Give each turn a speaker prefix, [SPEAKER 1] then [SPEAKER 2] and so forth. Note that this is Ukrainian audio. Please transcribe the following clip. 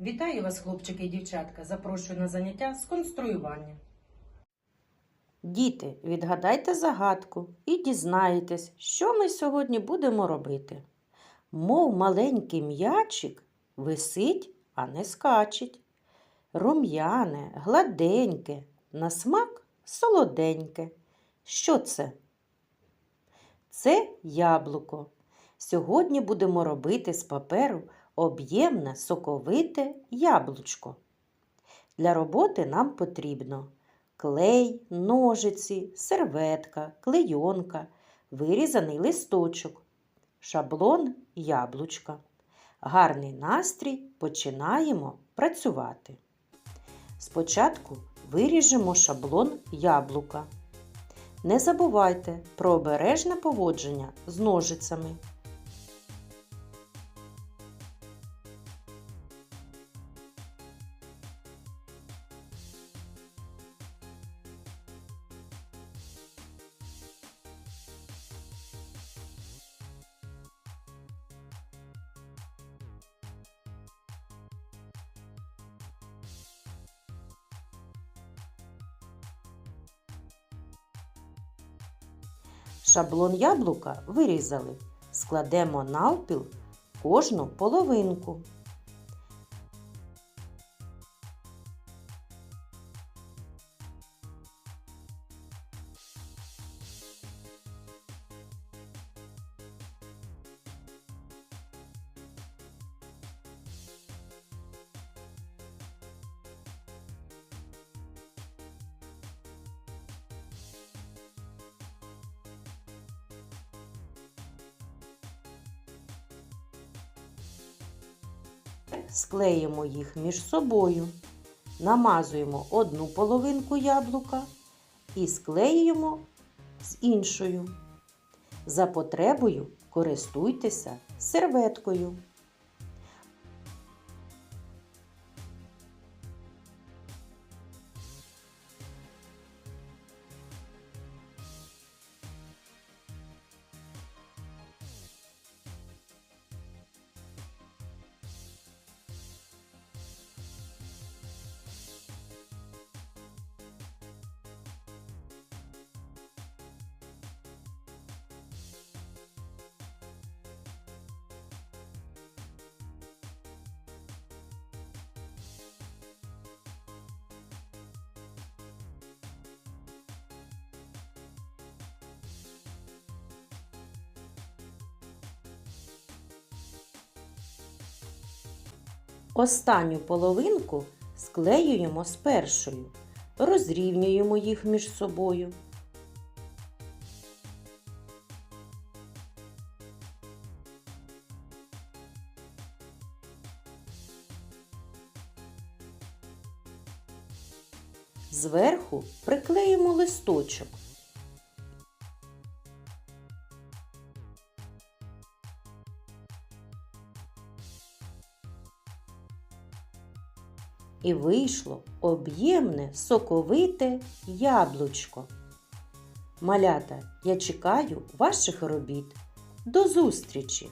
[SPEAKER 1] Вітаю вас, хлопчики і дівчатка. Запрошую на заняття з конструювання.
[SPEAKER 2] Діти, відгадайте загадку і дізнаєтесь, що ми сьогодні будемо робити. Мов маленький м'ячик висить, а не скачить. Рум'яне, гладеньке, на смак солоденьке. Що це? Це яблуко. Сьогодні будемо робити з паперу об'ємне соковите яблучко. Для роботи нам потрібно клей, ножиці, серветка, клейонка, вирізаний листочок, шаблон яблучка. Гарний настрій починаємо працювати. Спочатку виріжемо шаблон яблука. Не забувайте про обережне поводження з ножицями. Шаблон яблука вирізали. Складемо навпіл кожну половинку. Склеїмо їх між собою. Намазуємо одну половинку яблука і склеюємо з іншою. За потребою користуйтеся серветкою. Останню половинку склеюємо з першою, розрівнюємо їх між собою. Зверху приклеїмо листочок. І вийшло об'ємне соковите яблучко. Малята, я чекаю ваших робіт. До зустрічі!